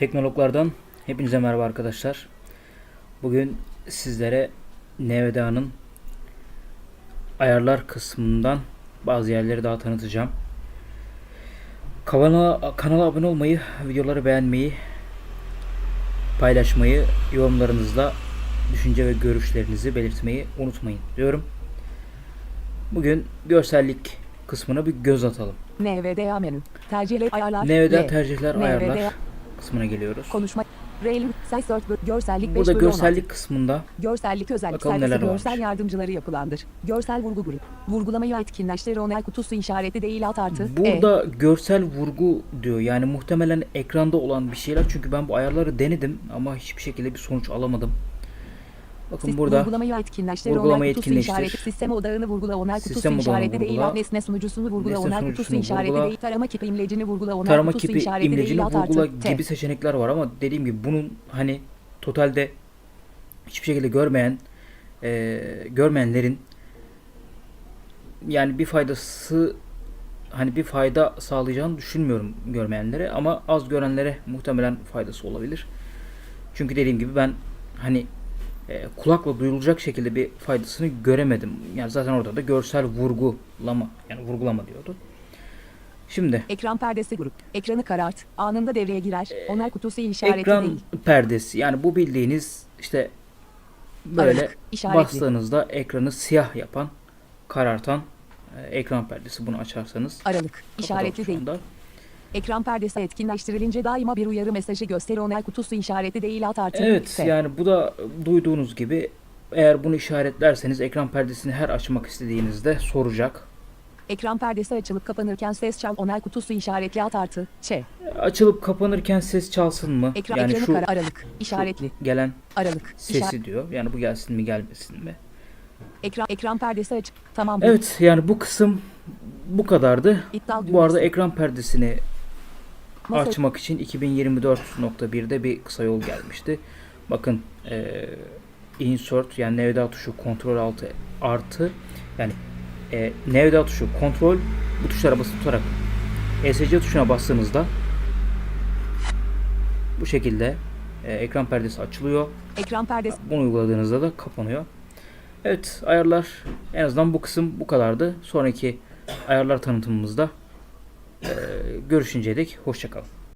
Teknologlardan hepinize merhaba arkadaşlar. Bugün sizlere NVDA'nın ayarlar kısmından bazı yerleri daha tanıtacağım. Kanala, kanala abone olmayı, videoları beğenmeyi, paylaşmayı, yorumlarınızla düşünce ve görüşlerinizi belirtmeyi unutmayın diyorum. Bugün görsellik kısmına bir göz atalım. NVDA menü. Tercihler ayarlar. NVDA tercihler ayarlar kısmına geliyoruz. Konuşma. Rail size 4 bölü- görsellik 5 Burada bölü 16. görsellik kısmında Görsellik özellik neler görsel varmış. yardımcıları yapılandır. Görsel vurgu grup. Vurgulamayı etkinleştir onay kutusu işareti değil alt artı. E. Burada görsel vurgu diyor. Yani muhtemelen ekranda olan bir şeyler. Çünkü ben bu ayarları denedim ama hiçbir şekilde bir sonuç alamadım. Bakın Sis- burada Vurgulamayı etkinleştir kutusu etkinleştir. işareti. Sistem odağını vurgula onay kutusu Sistem işareti değil nesne sunucusunu vurgula Nesne onay kutusu işareti değil. Tarama kipi imlecini vurgula onay tarama kutusu kipi işareti değil imlecini alt vurgula artı. Gibi seçenekler var ama dediğim gibi bunun hani totalde hiçbir şekilde görmeyen e, görmeyenlerin yani bir faydası hani bir fayda sağlayacağını düşünmüyorum görmeyenlere ama az görenlere muhtemelen faydası olabilir. Çünkü dediğim gibi ben hani e, kulakla duyulacak şekilde bir faydasını göremedim. Yani zaten orada da görsel vurgulama yani vurgulama diyordu. Şimdi Ekran perdesi grup. Ekranı karart. Anında devreye girer. Onay kutusu işareti ekran değil. perdesi yani bu bildiğiniz işte böyle işaretli. bastığınızda ekranı siyah yapan, karartan e, ekran perdesi. Bunu açarsanız Aralık. işaretli değil. Ekran perdesi etkinleştirilince daima bir uyarı mesajı gösteri onay kutusu işareti değil alt artı. Evet F. yani bu da duyduğunuz gibi eğer bunu işaretlerseniz ekran perdesini her açmak istediğinizde soracak. Ekran perdesi açılıp kapanırken ses çal onay kutusu işaretli alt artı. Ç. Açılıp kapanırken ses çalsın mı? Ekran yani ekranı şu, kara aralık. şu işaretli. gelen Aralık. sesi işaret- diyor. Yani bu gelsin mi gelmesin mi? Ekran ekran perdesi aç. Tamam. Evet yani bu kısım bu kadardı. İptal Bu arada ekran perdesini Açmak için 2024.1'de bir kısa yol gelmişti. Bakın eee insert yani nevda tuşu kontrol altı artı yani e, nevda tuşu kontrol bu tuşlara basılı tutarak ESC tuşuna bastığınızda bu şekilde e, ekran perdesi açılıyor. Ekran perdesi. Bunu uyguladığınızda da kapanıyor. Evet ayarlar en azından bu kısım bu kadardı. Sonraki ayarlar tanıtımımızda e, görüşünceye dek hoşçakalın.